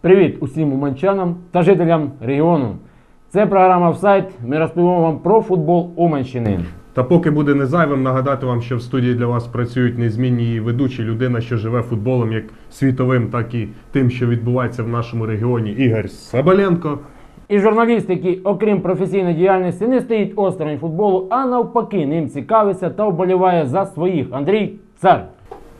Привіт усім уманчанам та жителям регіону. Це програма «Офсайд». Ми розповімо вам про футбол Уманщини. Та поки буде не зайвим нагадати вам, що в студії для вас працюють незмінні її ведучі людина, що живе футболом як світовим, так і тим, що відбувається в нашому регіоні. Ігор Сабаленко. І журналіст, який, окрім професійної діяльності, не стоїть осторонь футболу, а навпаки, ним цікавиться та вболіває за своїх. Андрій Цар.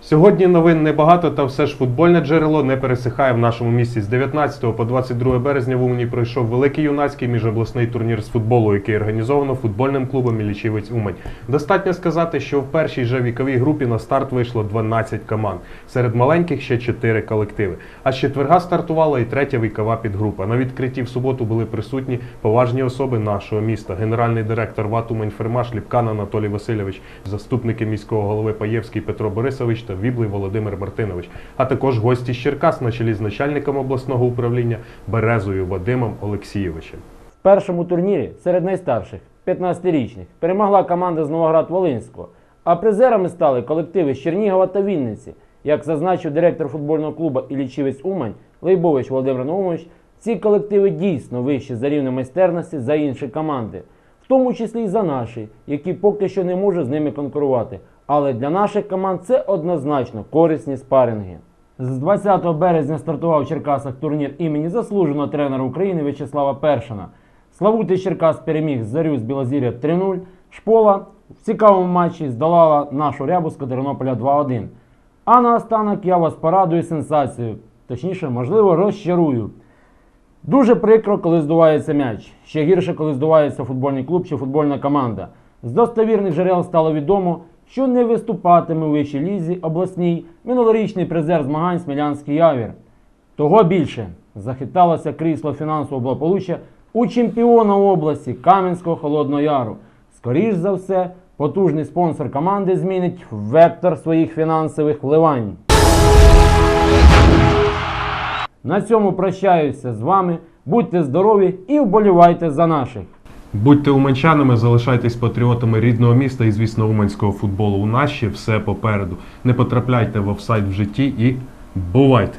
Сьогодні новин небагато, та все ж футбольне джерело не пересихає в нашому місті. З 19 по 22 березня в Умані пройшов великий юнацький міжобласний турнір з футболу, який організовано футбольним клубом Мілічівець Умань. Достатньо сказати, що в першій же віковій групі на старт вийшло 12 команд. Серед маленьких ще 4 колективи. А з четверга стартувала і третя вікова підгрупа. На відкритті в суботу були присутні поважні особи нашого міста. Генеральний директор ВАТ Умань-Фермаш Ліпкан Анатолій Васильович, заступники міського голови Паєвський Петро Борисович та Віблий Володимир Мартинович, а також гості з Черкас на чолі з начальником обласного управління Березою Вадимом Олексійовичем. В першому турнірі серед найстарших 15-річних перемогла команда з Новоград-Волинського, а призерами стали колективи з Чернігова та Вінниці. Як зазначив директор футбольного клубу Іллічівець Умань Лейбович Володимир Наумович, ці колективи дійсно вищі за рівнем майстерності за інші команди, в тому числі і за наші, які поки що не можуть з ними конкурувати. Але для наших команд це однозначно корисні спаринги. З 20 березня стартував в Черкасах турнір імені заслуженого тренера України В'ячеслава Першина. Славутий Черкас переміг Зарю з Білозір'я 3-0. Шпола в цікавому матчі здолала нашу рябу з Катеринополя 2-1. А наостанок я вас порадую сенсацією, точніше, можливо, розчарую. Дуже прикро, коли здувається м'яч. Ще гірше, коли здувається футбольний клуб чи футбольна команда. З достовірних джерел стало відомо, що не виступатиме у вищій лізі обласній минулорічний призер змагань Смілянський явір. Того більше захиталося крісло фінансового благополуччя у чемпіона області Кам'янського Холодного Яру. Скоріш за все, потужний спонсор команди змінить вектор своїх фінансових вливань. На цьому прощаюся з вами. Будьте здорові і вболівайте за наших. Будьте уманчанами, залишайтесь патріотами рідного міста і, звісно, уманського футболу. У нас ще все попереду. Не потрапляйте в офсайд в житті і бувайте!